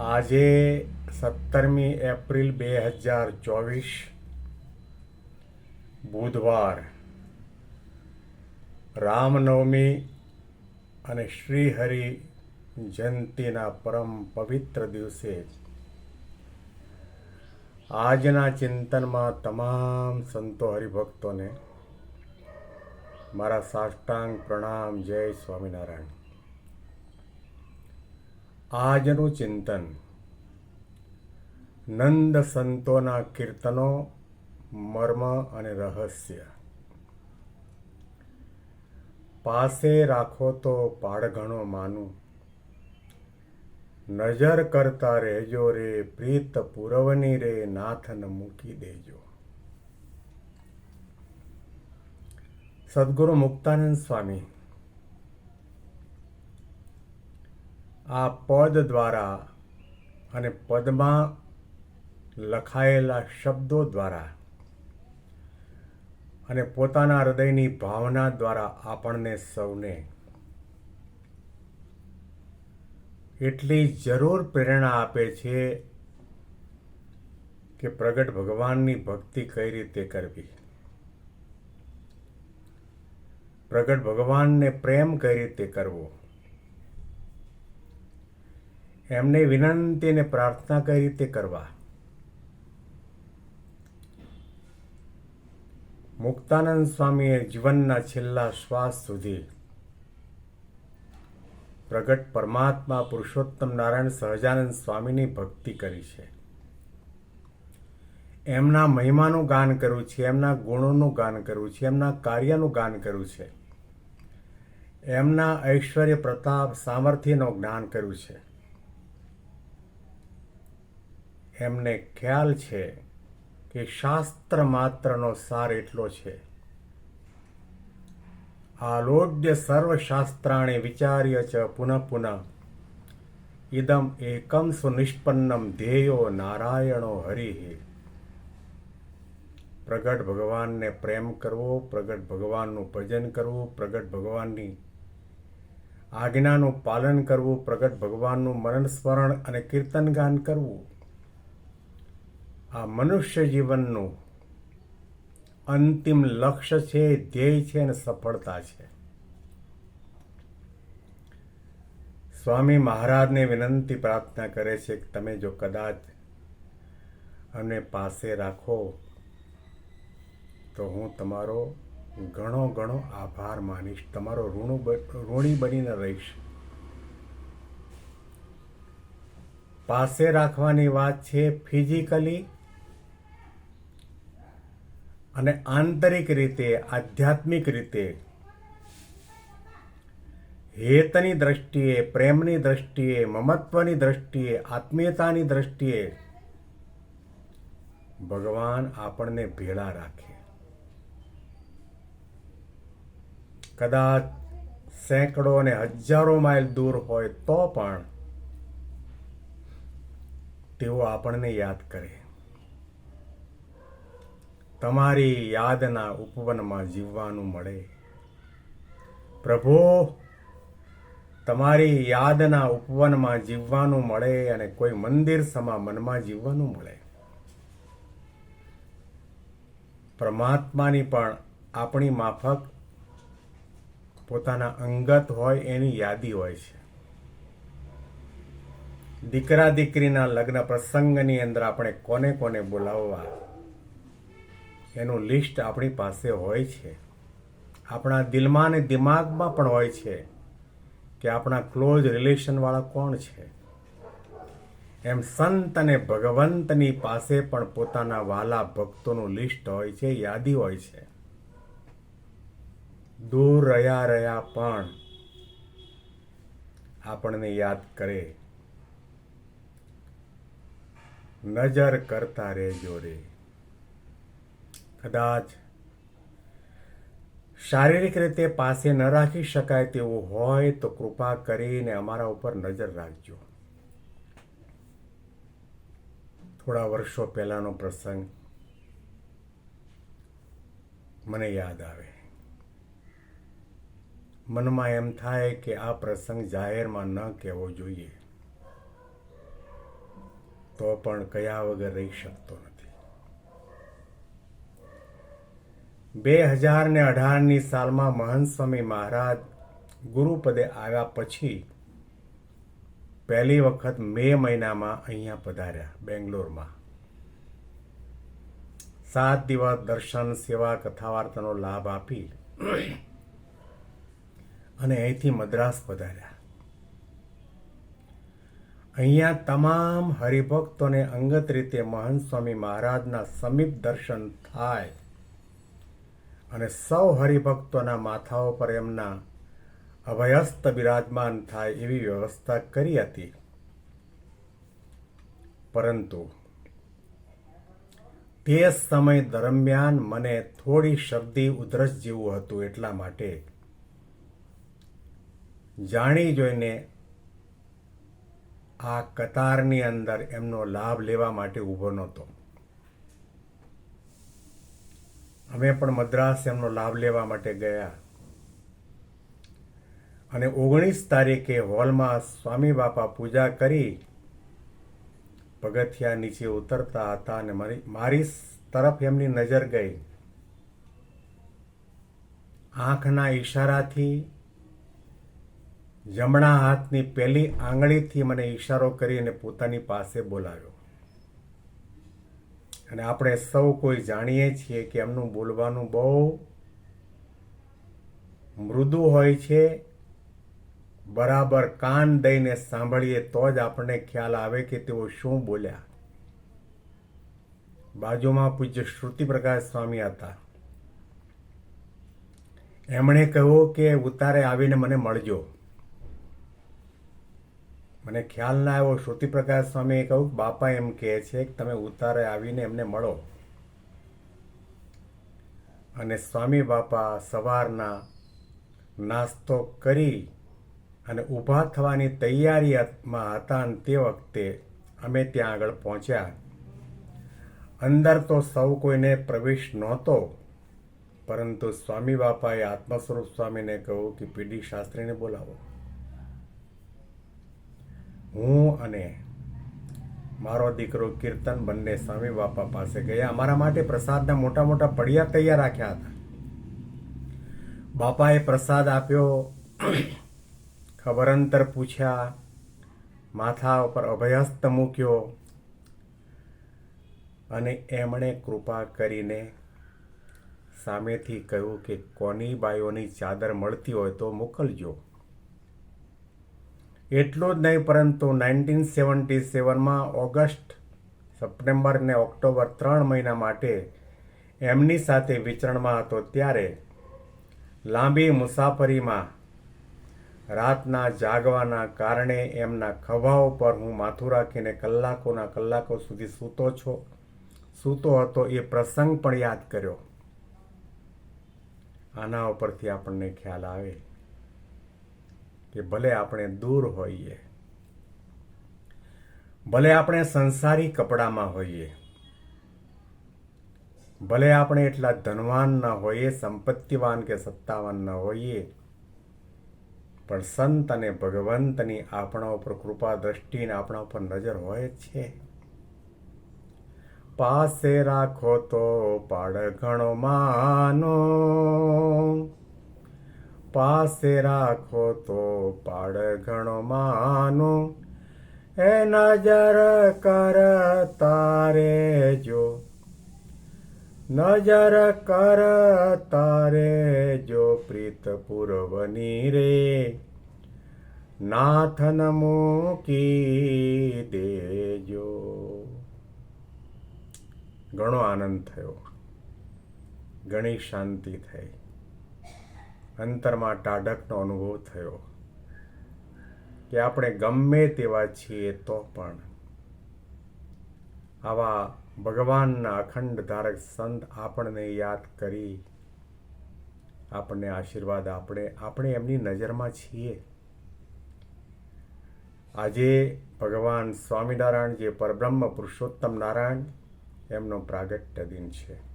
આજે સત્તરમી એપ્રિલ બે હજાર ચોવીસ, બુધવાર. રામનવમી અને શ્રીહરિ જયંતીના પરમ પવિત્ર દિવસે આજના ચિંતનમાં તમામ સંતો હરિભક્તોને મારા સાષ્ટાંગ પ્રણામ જય સ્વામિનારાયણ. આજનું ચિંતન. નંદ સંતોના કીર્તનો, મર્મ અને રહસ્ય. પાસે રાખો તો પાડઘણો માનું. નજર કરતા રહેજો રે, પ્રીત પુરવની રે, નાથન મૂકી દેજો. સદગુરુ મુક્તાનંદ સ્વામી આ પદ દ્વારા અને પદમાં લખાયેલા શબ્દો દ્વારા અને પોતાના હૃદયની ભાવના દ્વારા આપણને સૌને એટલી જરૂર પ્રેરણા આપે છે કે પ્રગટ ભગવાનની ભક્તિ કઈ રીતે કરવી? પ્રગટ ભગવાનને પ્રેમ કઈ રીતે કરવો? એમને વિનંતી અને પ્રાર્થના કઈ રીતે કરવા? મુક્તાનંદ સ્વામીએ જીવનના છેલ્લા શ્વાસ સુધી પ્રગટ પરમાત્મા પુરુષોત્તમ નારાયણ સહજાનંદ સ્વામીની ભક્તિ કરી છે. એમના મહિમાનું ગાન કરવું છે, એમના ગુણોનું ગાન કરવું છે, એમના કાર્યનું ગાન કરવું છે. એમના ઐશ્વર્ય પ્રતાપ સામર્થ્યનું જ્ઞાન કર્યું છે. એમને ખ્યાલ છે કે શાસ્ત્ર માત્રનો સાર એટલો છે. આલોડ્ય સર્વશાસ્ત્રાણે વિચાર્ય ચ પુનઃ પુનઃ. ઇદમ એકમ સુનિષ્પન્નમ ધ્યેયો નારાયણો હરિ. પ્રગટ ભગવાનને પ્રેમ કરવો, પ્રગટ ભગવાનનું ભજન કરવું, પ્રગટ ભગવાનની આજ્ઞાનું પાલન કરવું, પ્રગટ ભગવાનનું મરણ સ્મરણ અને કીર્તન ગાન કરવું. આ મનુષ્ય જીવનનું અંતિમ લક્ષ્ય છે, ધ્યેય છે અને સફળતા છે. સ્વામી મહારાજને વિનંતી પ્રાર્થના કરે છે કે તમે જો કદાચ અને પાસે રાખો તો હું તમારો ઘણો ઘણો આભાર માનીશ. તમારો ઋણુ ઋણી બનીને રહીશ. પાસે રાખવાની વાત છે, ફિઝિકલી અને આંતરિક રીતે, આધ્યાત્મિક રીતે. હેતની દ્રષ્ટિએ, પ્રેમની દ્રષ્ટિએ, મમત્વની દ્રષ્ટિએ, આત્મીયતાની દ્રષ્ટિએ ભગવાન આપણને ભેળા રાખે. કદાચ સેંકડો અને હજારો માઇલ દૂર હોય તો પણ તેઓ આપણને યાદ કરે. તમારી યાદના ઉપવનમાં જીવવાનું મળે. પ્રભુ, તમારી યાદના ઉપવનમાં જીવવાનું મળે અને કોઈ મંદિર સમા મનમાં જીવવાનું મળે. પરમાત્માની પણ આપણી માફક પોતાના અંગત હોય એની યાદી હોય છે. દીકરા દીકરીના લગ્ન પ્રસંગની અંદર આપણે કોને કોને બોલાવવા? એનું લિસ્ટ આપણી પાસે હોય છે. આપણા દિલમાં અને દિમાગમાં પણ હોય છે કે આપણા ક્લોઝ રિલેશનવાળા કોણ છે. એમ સંત અને ભગવંતની પાસે પણ પોતાના વાલા ભક્તોનું લિસ્ટ હોય છે, યાદી હોય છે. દૂર રહ્યા રહ્યા પણ આપણને યાદ કરે. નજર કરતા રહેજો રે. કદાચ શારીરિક રીતે પાસે ન રાખી શકાય તેવું હોય તો કૃપા કરીને અમારા ઉપર નજર રાખજો. થોડા વર્ષો પહેલાનો પ્રસંગ મને યાદ આવે. મનમાં એમ થાય કે આ પ્રસંગ જાહેરમાં ન કહેવો જોઈએ. તો પણ કયા વગર રહી શકતો નથી. બે હજાર ને અઢારની સાલમાં મહંત સ્વામી મહારાજ ગુરુપદે આવ્યા પછી પહેલી વખત મે મહિનામાં અહીંયા પધાર્યા બેંગ્લોરમાં. સાત દિવસ દર્શન, સેવા કથા વાર્તાનો લાભ આપી અને અહીંથી મદ્રાસ પધાર્યા. અહીંયા તમામ હરિભક્તોને અંગત રીતે મહંત સ્વામી મહારાજના સમીપ દર્શન થાય અને સૌ હરિભક્તોના માથાઓ પર એમના અભયસ્ત બિરાજમાન થાય એવી વ્યવસ્થા કરી હતી. પરંતુ તે સમય દરમિયાન મને થોડી શબ્દી ઉધરસ જેવું હતું એટલા માટે જાણી જોઈને આ કતારની અંદર એમનો લાભ લેવા માટે ઊભો નહોતો. અમે પણ મદ્રાસ એમનો લાભ લેવા માટે ગયા. અને ઓગણીસ તારીખે હોલમાં સ્વામી બાપા પૂજા કરી. પગથિયા નીચે ઉતરતા હતા અને મારી તરફ એમની નજર ગઈ. આંખના ઈશારાથી, જમણા હાથની પહેલી આંગળીથી મને ઈશારો કરીને પોતાની પાસે બોલાવ્યો. અને આપણે સૌ કોઈ જાણીએ છીએ કે એમનું બોલવાનું બહુ મૃદુ હોય છે, બરાબર કાન દઈને સાંભળીએ તો જ આપણને ખ્યાલ આવે કે તેઓ શું બોલ્યા. બાજુમાં પૂજ્ય શ્રુતિ પ્રકાશ સ્વામી હતા. એમણે કહ્યું કે ઉતારે આવીને મને મળજો. મને ખ્યાલ ના આવ્યો. શ્રુતિ પ્રકાશ સ્વામીએ કહ્યું બાપા એમ કહે છે કે, તમે ઉતારે આવીને એમને મળો. અને સ્વામી બાપા સવારના નાસ્તો કરી અને ઊભા થવાની તૈયારીમાં હતા અને તે વખતે અમે ત્યાં આગળ પહોંચ્યા. અંદર તો સૌ કોઈને પ્રવેશ નહોતો, પરંતુ સ્વામી બાપાએ આત્મ સ્વરૂપ સ્વામીને કહ્યું કે, પીડી શાસ્ત્રીને બોલાવો. હું અને મારો દીકરો કીર્તન બંને સ્વામી બાપા પાસે ગયા. અમારા માટે પ્રસાદના મોટા મોટા પડિયા તૈયાર રાખ્યા હતા. બાપાએ પ્રસાદ આપ્યો ખબર અંતર પૂછ્યા, માથા ઉપર અભયસ્ત મૂક્યો અને એમણે કૃપા કરીને સામેથી કહ્યું કે કોની બાઈઓની ચાદર મળતી હોય તો મોકલજો. એટલું જ નહીં, પરંતુ નાઇન્ટીન સેવન્ટી સેવનમાં ઓગસ્ટ, સપ્ટેમ્બર ને ઓક્ટોબર ત્રણ મહિના માટે એમની સાથે વિચરણમાં હતો. ત્યારે લાંબી મુસાફરીમાં રાતના જાગવાના કારણે એમના ખભા ઉપર હું માથું રાખીને કલાકોના કલાકો સુધી સૂતો છો, સૂતો હતો એ પ્રસંગ પણ યાદ કર્યો. આના ઉપરથી આપણને ખ્યાલ આવે. કે ભલે આપણે દૂર હોઈએ, ભલે આપણે સંસારી કપડામાં હોઈએ, ભલે આપણે એટલા ધનવાન ન હોઈએ, સંપત્તિવાન કે સત્તાવાન ન હોઈએ, પણ સંત અને ભગવંતની આપણા ઉપર કૃપા દ્રષ્ટિને આપણા ઉપર નજર હોય છે. પાસે રાખો તો પાડ ઘણો માનો. પાસે રાખો તો પાડ ઘણો માનો. એ નજર કર તારે જો. નજર કર તારે જો પ્રીત પૂર્વની રે. નાથન મૂકી દેજો. ઘણો આનંદ થયો. ઘણી શાંતિ થઈ. અંતરમાં ટાઢકનો અનુભવ થયો કે આપણે ગમે તેવા છીએ તો પણ. આવા ભગવાનના અખંડ ધારક સંત આપણને યાદ કરી આપણને આશીર્વાદ આપણે આપણે એમની નજરમાં છીએ. આજે ભગવાન સ્વામિનારાયણ જે પરબ્રહ્મ પુરુષોત્તમ નારાયણ, એમનો પ્રાગટ્ય દિન છે.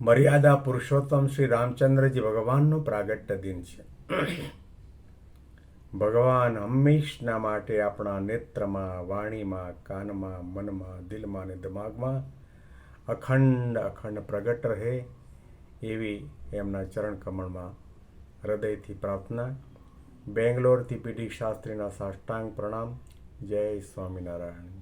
મર્યાદા પુરુષોત્તમ શ્રી રામચંદ્રજી ભગવાનનું પ્રાગટ્ય દિન છે. ભગવાન હંમેશના માટે આપણા નેત્રમાં, વાણીમાં, કાનમાં, મનમાં, દિલમાં અને દિમાગમાં અખંડ અખંડ પ્રગટ રહે એવી એમના ચરણ કમળમાં હૃદયથી પ્રાર્થના, બેંગ્લોરથી પીડી શાસ્ત્રીના સાષ્ટાંગ પ્રણામ. જય સ્વામિનારાયણ.